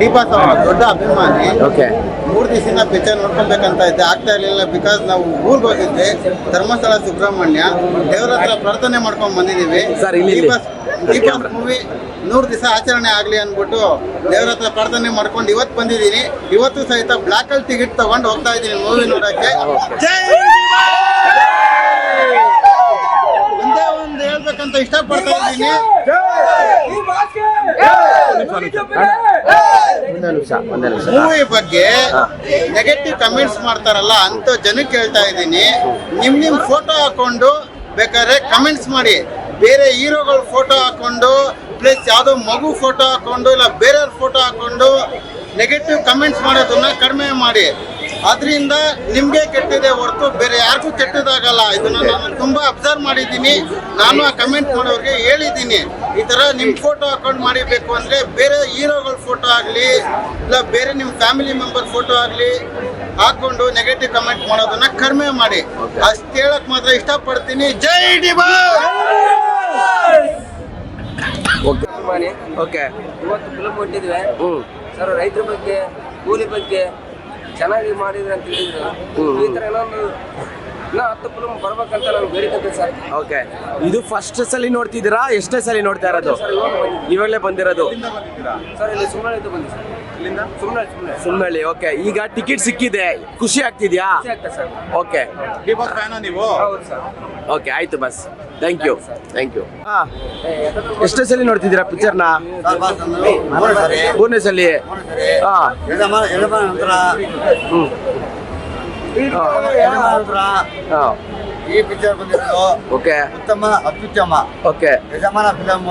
ದೀಪಾಸ್ ಅವರ ದೊಡ್ಡ ಅಭಿಮಾನಿ. ಓಕೆ. ಮೂರು ದಿವಸದಿಂದ ಪಿಕ್ಚರ್ ನೋಡ್ಕೊಬೇಕಂತ ಇದ್ದೆ. ಆಗ್ತಾ ಇರಲಿಲ್ಲ ಬಿಕಾಸ್ ನಾವು ಊರಿಗೆ ಹೋಗಿದ್ವಿ. ಧರ್ಮಸ್ಥಳ ಸುಬ್ರಹ್ಮಣ್ಯ. ದೇವರ ಹತ್ರ ಪ್ರಾರ್ಥನೆ ಮಾಡ್ಕೊಂಡ್ ಬಂದಿದ್ದೀವಿ. ಸರ್ ಇಲ್ಲಿ ಇಲ್ಲಿ. ದೀಪಾಸ್ ದೀಪಾಸ್ ಮೂವಿ ನೂರು ದಿವಸ ಆಚರಣೆ ಆಗಲಿ ಅಂದ್ಬಿಟ್ಟು ದೇವರ ಹತ್ರ ಪ್ರಾರ್ಥನೆ ಮಾಡ್ಕೊಂಡು ಇವತ್ತು ಬಂದಿದ್ದೀನಿ. ಇವತ್ತು ಸಹಿತ ಬ್ಲಾಕ್ ಅಲ್ಲಿ ಟಿಕೆಟ್ ತಗೊಂಡು ಹೋಗ್ತಾ ಇದ್ದೀನಿ ಮೂವಿ ನೋಡೋಕ್ಕೆ. ಜೈ ಒಂದೇ ಒಂದು ಹೇಳ್ಬೇಕಂತ ಇಷ್ಟಪಡ್ತಾ ಇದ್ದೀನಿ. ಮೂವಿ ಬಗ್ಗೆ ನೆಗೆಟಿವ್ ಕಮೆಂಟ್ಸ್ ಮಾಡ್ತಾರಲ್ಲ ಅಂತ ಜನಕ್ಕೆ ಹೇಳ್ತಾ ಇದ್ದೀನಿ. ನಿಮ್ ನಿಮ್ ಫೋಟೋ ಹಾಕೊಂಡು ಬೇಕಾದ್ರೆ ಕಮೆಂಟ್ಸ್ ಮಾಡಿ. ಬೇರೆ ಹೀರೋಗಳ ಫೋಟೋ ಹಾಕೊಂಡು ಪ್ಲಸ್ ಯಾವುದೋ ಮಗು ಫೋಟೋ ಹಾಕೊಂಡು ಇಲ್ಲ ಬೇರೆಯವ್ರ ಫೋಟೋ ಹಾಕೊಂಡು ನೆಗೆಟಿವ್ ಕಮೆಂಟ್ಸ್ ಮಾಡೋದನ್ನ ಕಡಿಮೆ ಮಾಡಿ. ಅದರಿಂದ ನಿಮ್ಗೆ ಕೆಟ್ಟಿದೆ ಹೊರತು ಬೇರೆ ಯಾರಿಗೂ ಕೆಟ್ಟದಾಗಲ್ಲ. ಇದನ್ನ ನಾನು ತುಂಬಾ ಅಬ್ಸರ್ವ್ ಮಾಡಿದ್ದೀನಿ. ನಾನು ಆ ಕಮೆಂಟ್ ಮಾಡೋರಿಗೆ ಹೇಳಿದ್ದೀನಿ. ಈ ತರ ನಿಮ್ ಫೋಟೋ ಹಾಕೊಂಡು ಮಾಡಿರ್ಬೇಕು ಅಂದ್ರೆ ಬೇರೆ ಹೀರೋಗಳ ಫೋಟೋ ಆಗ್ಲಿ ಇಲ್ಲ ಬೇರೆ ನಿಮ್ ಫ್ಯಾಮಿಲಿ ಮೆಂಬರ್ ಫೋಟೋ ಆಗ್ಲಿ ಹಾಕೊಂಡು ನೆಗೆಟಿವ್ ಕಮೆಂಟ್ ಮಾಡೋದನ್ನ ಕಡಿಮೆ ಮಾಡಿ. ಅಷ್ಟು ಹೇಳಕ್ ಮಾತ್ರ ಇಷ್ಟಪಡ್ತೀನಿ. ಜೈ ಡಿ ಓಕೆ ಮಾಡಿ ಓಕೆ ಇವತ್ತು ಫಿಲಮ್ ಕೊಟ್ಟಿದ್ವಿ. ಹ್ಞೂ ಸರ್ ರೈತರ ಬಗ್ಗೆ ಕೂಲಿ ಬಗ್ಗೆ ಚೆನ್ನಾಗಿ ಮಾಡಿದ್ರೆ ಅಂತ ಹೇಳಿದ್ರು ಈ ತರ ಇನ್ನೊಂದು ಇನ್ನೂ ಹತ್ತು ಫಿಲಮ್ ಬರ್ಬೇಕಂತ ನಾನು ಬೇಡಿಕಂತೆ ಸರ್. ಓಕೆ. ಇದು ಫಸ್ಟ್ ಸಲ ನೋಡ್ತಿದ್ದೀರಾ? ಎಷ್ಟನೇ ಸಲ ನೋಡ್ತಾ ಇರೋದು? ಸರ್ ಇವಾಗ ಬಂದಿದ್ದು ಇವಾಗಲೇ ಬಂದಿರೋದು? ಸರ್ ಇಲ್ಲಿ ಸುಮ್ಮನೆ ಇದು ಬಂದಿ ಸರ್. ಇಲ್ಲಿಂದ? ಸುಮ್ಮನೆ ಸುಮ್ಮನೆ ಸುಮ್ಮನಳ್ಳಿ ಓಕೆ. ಈಗ ಟಿಕೆಟ್ ಸಿಕ್ಕಿದೆ. ಖುಷಿ ಆಗ್ತಿದ್ಯಾ? ಖುಷಿ ಆಗ್ತದೆ ಸರ್. ಓಕೆ. ನೀವು? ಹೌದು ಸರ್. ಓಕೆ ಆಯ್ತು ಬಸ್ ಥ್ಯಾಂಕ್ ಯು ಥ್ಯಾಂಕ್ ಯು ಹಾಂ. ಎಷ್ಟೇ ಸಲ ನೋಡ್ತಿದ್ದೀರಾ ಪಿಕ್ಚರ್ನ ಮೂರನೇ ಸಲ. ಹಾಂ. ನಂತರ ಈ ಪಿಕ್ಚರ್ ಬಂದಿರೋದು ಓಕೆ. ಉತ್ತಮ ಅತ್ಯುತ್ತಮ. ಓಕೆ. ಯಜಮಾನ ಫಿಲಮ್.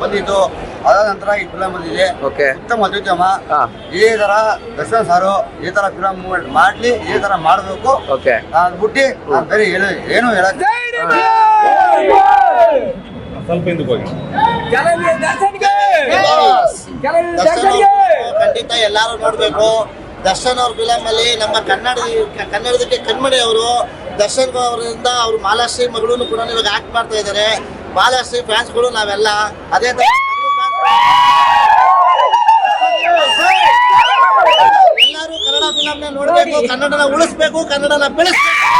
ಬಂದಿದ್ದು. ಅದಾದ ನಂತರ ಈ ಫಿಲಮ್ ಬಂದಿದೆ. ಓಕೆ. ಉತ್ತಮ ಅತ್ಯುತ್ತಮ. ಈ ಇದೇ ತರ ದರ್ಶನ್ ಸಾರು ಈ ತರ ಫಿಲಮ್ ಮಾಡ್ಲಿ ಈ ತರ ಮಾಡಬೇಕು. ಓಕೆ. ನಾನು ಬಿಟ್ಟು ನಾನು ಬೇರೆ ಏನು ಏನು ಹೇಳಕ್ ಖಂಡಿತ ಎಲ್ಲಾರು ನೋಡ್ಬೇಕು. ದರ್ಶನ್ ಅವ್ರ ಫಿಲಮ್ ಅಲ್ಲಿ ನಮ್ಮ ಕನ್ನಡ ಕನ್ನಡದಕ್ಕೆ ಕಣ್ಮಣಿ ಅವರು, ದರ್ಶನ್ ಅವರಿಂದ ಅವರು ಮಾಲಾಶ್ರೀ ಮಗಳು ಕೂಡ ಇವಾಗ ಆಕ್ಟ್ ಮಾಡ್ತಾ ಇದ್ದಾರೆ ಮಾಲಾಶ್ರೀ ಫ್ಯಾನ್ಸ್ಗಳು ನಾವೆಲ್ಲ. ಅದೇ ತರ ಎಲ್ಲರೂ ಕನ್ನಡ ಫಿಲಮ್ನ ನೋಡಬೇಕು, ಕನ್ನಡನ ಉಳಿಸ್ಬೇಕು, ಕನ್ನಡನ ಬೆಳೆಸ್ಬೇಕು.